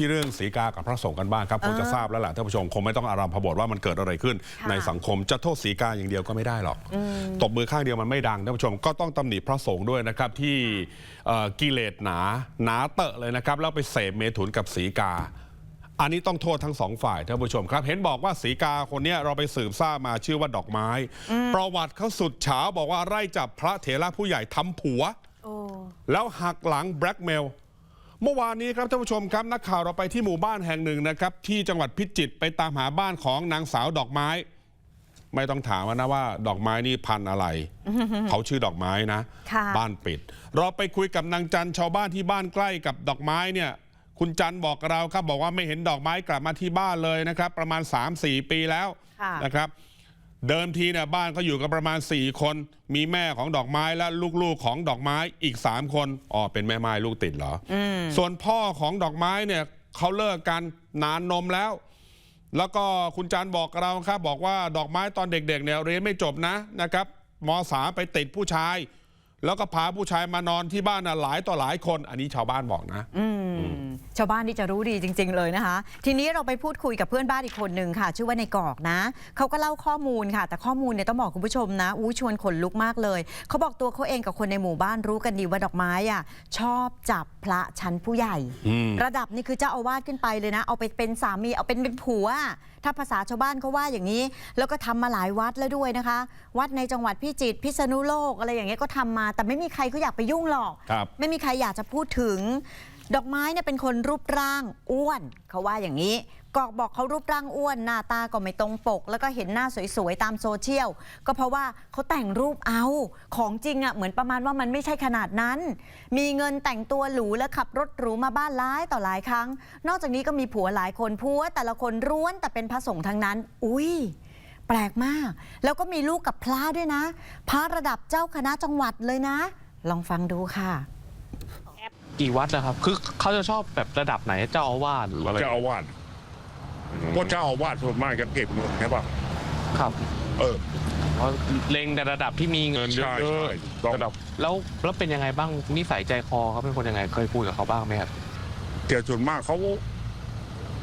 ที่เรื่องสีกากับพระสงฆ์กันบ้างครับคงจะทราบแล้วแหละท่านผู้ชมคงไม่ต้องอารามพบทว่ามันเกิดอะไรขึ้นค่ะในสังคมจะโทษสีกาอย่างเดียวก็ไม่ได้หรอก ตบมือข้างเดียวมันไม่ดังท่านผู้ชมก็ต้องตำหนิพระสงฆ์ด้วยนะครับที่เอ่อกิเลสหนาหนาเตอะเลยนะครับแล้วไปเสพเมถุนกับสีกาอันนี้ต้องโทษทั้งสองฝ่ายท่านผู้ชมครับ เห็นบอกว่าสีกาคนเนี้ยเราไปสืบทราบมาชื่อว่าดอกไม้ ประวัติเขาสุดเฉาบอกว่าไล่จับพระเถระผู้ใหญ่ทำผัวโอ้แล้วหักหลังแบล็กเมล เมื่อวานนี้ครับท่านผู้ชมครับนักข่าวเราไปที่หมู่บ้านแห่งหนึ่งนะครับที่จังหวัดพิจิตรไปตามหาบ้านของนางสาวดอกไม้ ไม่ต้องถามนะว่า ดอกไม้นี่พันธุ์อะไร เขาชื่อดอกไม้นะ ค่ะ บ้านปิด เราไปคุยกับนางจันชาวบ้านที่บ้านใกล้กับดอกไม้เนี่ยคุณจันบอกกับเราครับบอกว่าไม่เห็นดอกไม้กลับมาที่บ้านเลยนะครับ ประมาณ 3-4 ปีแล้วค่ะ นะครับ เดิมทีเนี่ยบ้านเขาอยู่กันประมาณ 4 คน มีแม่ของดอกไม้และลูกๆของดอกไม้อีก 3 คนอ๋อเป็นแม่ไม้ลูกติดเหรออส่วนพ่อของดอกไม้เนี่ยเขาเลิกกันนานนมแล้ว แล้วก็คุณจันบอกกับเราครับบอกว่าดอกไม้ตอนเด็กๆเนี่ยเรียนไม่จบนะนะครับมสามไปติดผู้ชาย แล้วก็พาผู้ชายมานอนที่บ้านน่ะหลายต่อหลายคน อันนี้ชาวบ้านบอกนะอืม ชาวบ้านที่จะรู้ดีจริง ๆ เลยนะคะ ทีนี้เราไปพูดคุยกับเพื่อนบ้านอีกคนหนึ่งค่ะ ชื่อว่าในกอกนะเขาก็เล่าข้อมูลค่ะ แต่ข้อมูลเนี่ยต้องบอกคุณผู้ชมนะอู้ชวนขนลุกมากเลยเขาบอกตัวเขาเองกับคนในหมู่บ้านรู้กันดีว่าดอกไม้อะชอบจับพระชั้นผู้ใหญ่อืมระดับนี่คือเจ้าอาวาสขึ้นไปเลยนะ เอาไปเป็นสามีเอาเป็นเป็นผัว ถ้าภาษาชาวบ้านเขาว่าอย่างนี้ แล้วก็ทำมาหลายวัดแล้วด้วยนะคะ วัดในจังหวัดพิจิตรพิษณุโลกอะไรอย่างเงี้ยก็ทำมา แต่ไม่มีใครเขาอยากไปยุ่งหรอกครับไม่มีใครอยากจะพูดถึง ดอกไม้เนี่ยเป็นคนรูปร่างอ้วน เขาว่าอย่างนี้กอกบอกเขารูปร่างอ้วน หน้าตาก็ไม่ตรงปก แล้วก็เห็นหน้าสวยๆ ตามโซเชียล ก็เพราะว่าเขาแต่งรูปเอา ของจริงอะ่ะเหมือนประมาณว่ามันไม่ใช่ขนาดนั้น มีเงินแต่งตัวหรูและขับรถหรูมาบ้านหลายต่อหลายครั้ง นอกจากนี้ก็มีผัวหลายคนผัวแต่ละคนร้วนแต่เป็นพระสงฆ์ทั้งนั้น อุ้ยแปลกมาก แล้วก็มีลูกกับพระด้วยนะ พระระดับเจ้าคณะจังหวัดเลยนะ ลองฟังดูค่ะ กี่วัดนะครับ คือเขาจะชอบแบบระดับไหนเจ้าอาวาสหรืออะไรเจ้าอาวาสเพราะเจ้าอาวาสส่วนมากจะเก็บเงินใช่ป่ะครับเออเพราะเล็งแต่ระดับที่มีเงินเยใช่อะใช่ต้องระดับแล้วแล้วเป็นยังไงบ้างนิสัยใจคอเขาเป็นคนยังไงเคยคุยกับเขาบ้างไหมครับแต่ส่วนมากเขา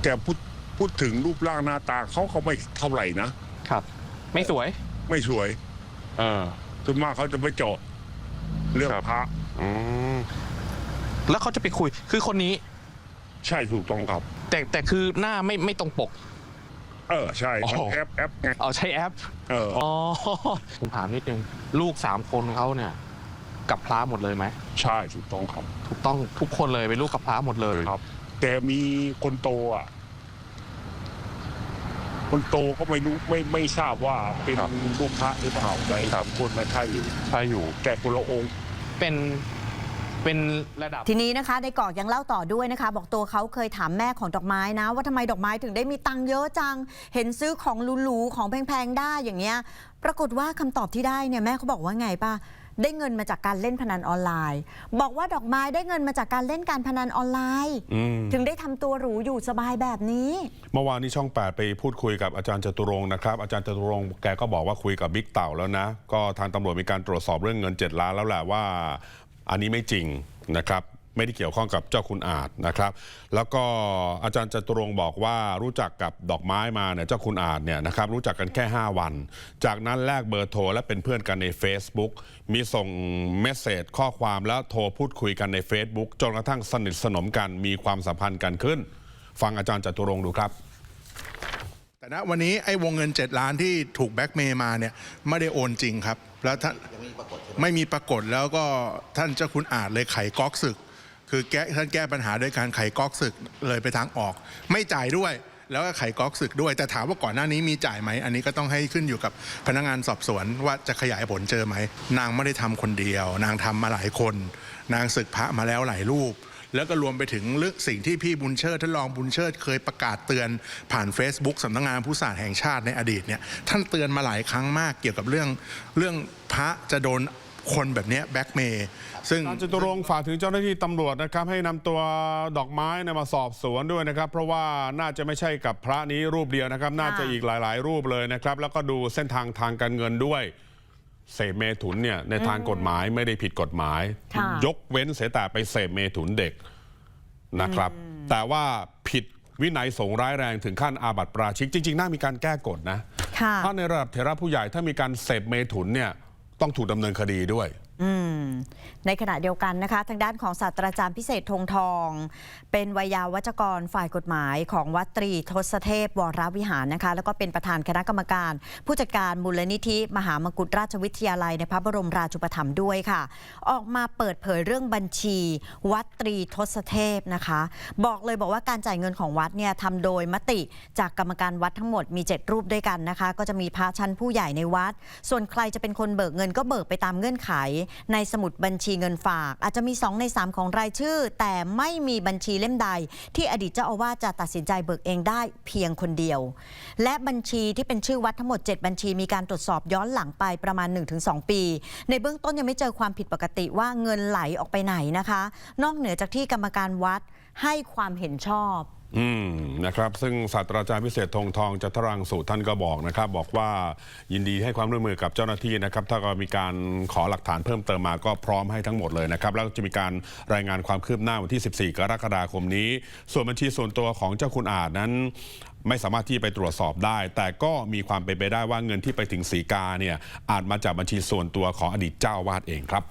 แต่พูดพูดถึงรูปร่างหน้าตาเขาเขาไม่เท่าไหร่นะครับ ไม่สวย ไม่สวย เออส่วนมากเขาจะไปเจาะเรื่องครับพระอืม แล้วเขาจะไปคุย คือคนนี้ ใช่ถูกต้องครับ แต่แต่คือหน้าไม่ไม่ตรงปก เออใช่อ๋อมันแอปแอปไงเอาใช้แอป เอออ๋อ ผมถามนิดนึง ลูกสามคนเขาเนี่ย กับพระหมดเลยไหม ใช่ถูกต้องครับถูกต้องทุกคนเลยเป็นลูกกับพระหมดเลย ครับ แต่มีคนโตอะ คนโตก็ไม่รู้ไม่ไม่ทราบว่าเป็นครับลูกพระหรือเปล่าแต่ครับคนมาใช่อยู่ ใช่อยู่ แต่คนละองค์เป็น เป็นระดับ ทีนี้นะคะในกอกยังเล่าต่อด้วยนะคะ บอกตัวเขาเคยถามแม่ของดอกไม้นะ ว่าทำไมดอกไม้ถึงได้มีตังค์เยอะจัง เห็นซื้อของหรูๆของแพงๆได้อย่างเงี้ย ปรากฏว่าคำตอบที่ได้เนี่ยแม่เขาบอกว่าไงป่ะได้เงินมาจากการเล่นพนันออนไลน์ บอกว่าดอกไม้ได้เงินมาจากการเล่นการพนันออนไลน์ อืม ถึงได้ทำตัวหรูอยู่สบายแบบนี้ เมื่อวานนี้ช่อง 8 ไปพูดคุยกับอาจารย์จตุรงค์นะครับ อาจารย์จตุรงค์แกก็บอกว่าคุยกับบิ๊กเต่าแล้วนะ ก็ทางตำรวจมีการตรวจสอบเรื่องเงิน 7 ล้านแล้วแหละว่า อันนี้ไม่จริงนะครับไม่ได้เกี่ยวข้องกับเจ้าคุณอาจนะครับ แล้วก็อาจารย์จตุรงบอกว่ารู้จักกับดอกไม้มาเนี่ยเจ้าคุณอาจเนี่ยนะครับรู้จักกันแค่ 5 วัน จากนั้นแลกเบอร์โทรและเป็นเพื่อนกันใน Facebook มีส่งเมสเซจข้อความแล้วโทรพูดคุยกันใน Facebook จนกระทั่งสนิทสนมกันมีความสัมพันธ์กันขึ้น ฟังอาจารย์จตุรงดูครับ ณวันนี้ไอ้วงเงิน 7 ล้านที่ถูกแบ็กเมย์มาเนี่ยไม่ได้โอนจริงครับ แล้วท่านไม่มีปรากฏแล้วก็ท่านเจ้าคุณอาจเลยไขก๊อกศึก คือแก้ท่านแก้ปัญหาด้วยการไขก๊อกศึกเลยไปทางออก ไม่จ่ายด้วยแล้วก็ไขก๊อกศึกด้วย แต่ถามว่าก่อนหน้านี้มีจ่ายไหม อันนี้ก็ต้องให้ขึ้นอยู่กับพนักงานสอบสวนว่าจะขยายผลเจอไหม นางไม่ได้ทำคนเดียว นางทำมาหลายคน นางศึกพระมาแล้วหลายรูป แล้วก็รวมไปถึงเรื่องสิ่งที่พี่บุญเชิดท่านรองบุญเชิดเคยประกาศเตือนผ่าน Facebook สำนักงานผู้ศาสตร์แห่งชาติในอดีตเนี่ยท่านเตือนมาหลายครั้งมากเกี่ยวกับเรื่องเรื่องพระจะโดนคนแบบนี้แบ็กเมย์ซึ่งจตุรงฝากถึงเจ้าหน้าที่ตำรวจนะครับ ให้นำตัวดอกไม้นมาสอบสวนด้วยนะครับ เพราะว่าน่าจะไม่ใช่กับพระนี้รูปเดียวนะครับ น่าจะอีกหลาย ๆ รูปเลยนะครับ แล้วก็ดูเส้นทางทางการเงินด้วย เสพเมถุนเนี่ยในทางกฎหมายไม่ได้ผิดกฎหมาย ค่ะ ยกเว้นเสียแต่ไปเสพเมถุนเด็กนะครับ แต่ว่าผิดวินัยสงฆ์ร้ายแรงถึงขั้นอาบัติปราชิก จริง ๆ น่ามีการแก้กฎนะ ค่ะ ถ้าในระดับเทระผู้ใหญ่ถ้ามีการเสพเมถุนเนี่ยต้องถูกดำเนินคดีด้วยอืม ในขณะเดียวกันนะคะ ทางด้านของศาสตราจารย์พิเศษธงทอง เป็นวิยาวัจกรฝ่ายกฎหมายของวัดตรีทศเทพวรวิหารนะคะ แล้วก็เป็นประธานคณะกรรมการ ผู้จัดการมูลนิธิมหามกุฏราชวิทยาลัยในพระบรมราชูปถัมภ์ด้วยค่ะ ออกมาเปิดเผยเรื่องบัญชี วัดตรีทศเทพนะคะ บอกเลยบอกว่าการจ่ายเงินของวัดเนี่ยทำโดยมติจากกรรมการวัดทั้งหมดมี 7 รูปด้วยกันนะคะ ก็จะมีพระชั้นผู้ใหญ่ในวัด ส่วนใครจะเป็นคนเบิกเงินก็เบิกไปตามเงื่อนไขในสมุดบัญชีเงินฝาก อาจจะมี 2 ใน 3 ของรายชื่อ แต่ไม่มีบัญชีเล่มใด ที่อดีตเจ้าอาวาสจะตัดสินใจเบิกเองได้เพียงคนเดียว และบัญชีที่เป็นชื่อวัดทั้งหมด 7 บัญชีมีการตรวจสอบย้อนหลังไปประมาณ 1-2 ปี ในเบื้องต้นยังไม่เจอความผิดปกติว่าเงินไหลออกไปไหนนะคะ นอกเหนือจากที่กรรมการวัดให้ความเห็นชอบ อืมนะครับ ซึ่งศาสตราจารย์พิเศษธงทองจัทรังสุท่านก็บอกนะครับ บอกว่ายินดีให้ความร่วมมือกับเจ้าหน้าที่นะครับ ถ้าก็มีการขอหลักฐานเพิ่มเติมมาก็พร้อมให้ทั้งหมดเลยนะครับ แล้วจะมีการรายงานความคืบหน้าวันที่ 14 กรกฎาคมนี้ ส่วนบัญชีส่วนตัวของเจ้าคุณอาจนั้นไม่สามารถที่ไปตรวจสอบได้ แต่ก็มีความเป็นไปได้ว่าเงินที่ไปถึงสีกาเนี่ยอาจมาจากบัญชีส่วนตัวของอดีตเจ้าวาดเองครับ